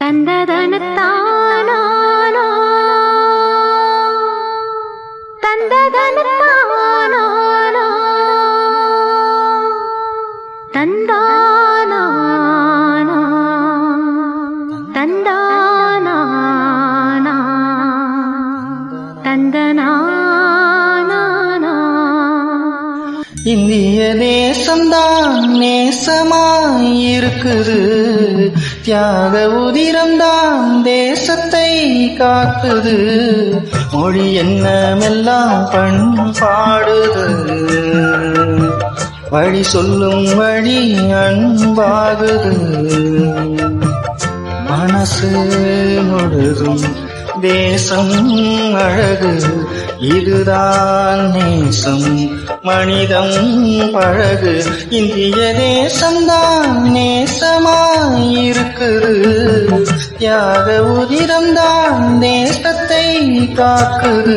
தந்ததனத்தான் இந்திய தேசம்தான் நேசமாயிருக்குது. தியாக உதிரம்தான் தேசத்தை காக்குது. மொழி என்னமெல்லாம் பண்பாடுது. வழி சொல்லும் வழி அன்பாகுது. மனசு முழுதும் தேசம் அழகு இதுதான் நேசம். மனிதம் பழகு இந்திய தேசம்தான் நேசமாயிருக்குது. தியாக உதிரம்தான் தேசத்தை காக்குது.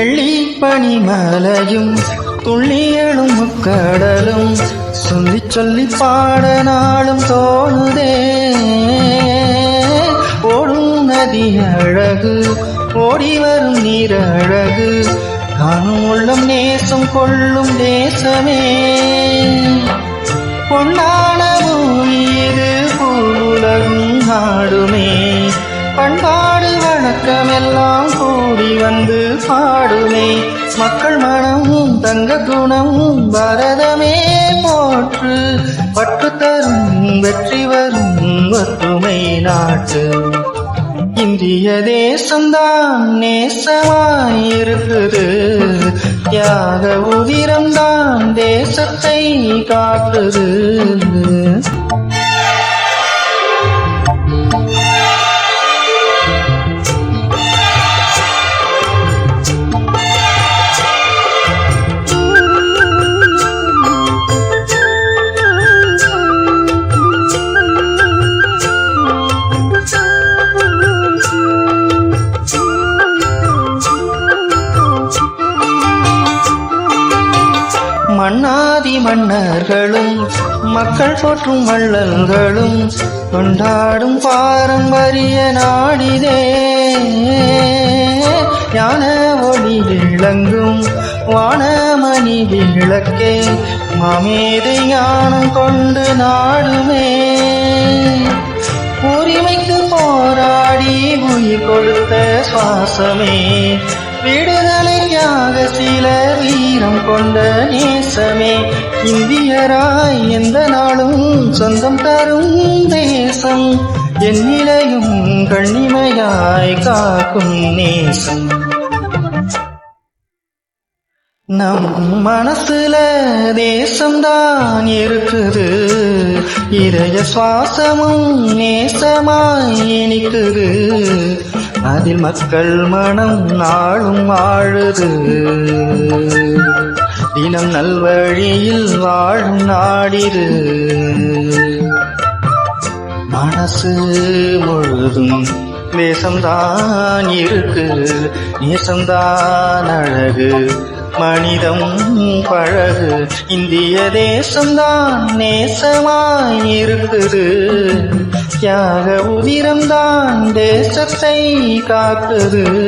வெள்ளி பனிமலையும் துள்ளியலும் முக்கடலும் சொல்லி சொல்லி பாட நாளும் தோணுதே. ஓடும் நதி அழகு ஓடி வரும் நீர் அழகு காணும் உள்ளம் நேசம் கொள்ளும் தேசமே. பொன்னான பூமி இது பூலகும் நாடுமே. பண்பா வணக்கமெல்லாம் கூடி வந்து பாடுமே. மக்கள் மனமும் தங்க குணமும் பரதமே போற்று. பட்டு தரும் வெற்றி வரும் ஒற்றுமை நாட்டு. இந்திய தேசம்தான் நேசமாயிருக்குது. தியாக உதிரம்தான் தேசத்தை காட்டுது. மன்னர்களும் மக்கள் போற்றும் வள்ளல்களும் கொண்டாடும் பாரம்பரிய நாடிதே ஞான ஒளி விளங்கும் வானமணி விளக்கே மாமேதை ஞானம் கொண்டு நாடுமே. உரிமைக்கு போராடி உயிர் கொடுத்த சுவாசமே விடுதலையாக சில வீரம் கொண்ட நீ. தேசமே இந்தியராய் எந்த நாளும் சொந்தம் தரும் தேசம் என்னிலையும் கண்ணிமையாய் காக்கும் நேசம். நம் மனசுல தேசம்தான் இருக்குது. இதய சுவாசமும் நேசமாய் இனிக்குது. அதில் மக்கள் மனம் நாளும் வாழுது தினம் நல்வழியில் வாழும் நாடிரு. மனசு முழுதும் நேசம்தான் இருக்கு. நேசம்தான் அழகு மனிதம் பழகு. இந்திய தேசம்தான் நேசமாயிருக்குது. தியாக உதிரம்தான் தேசத்தை காக்குது.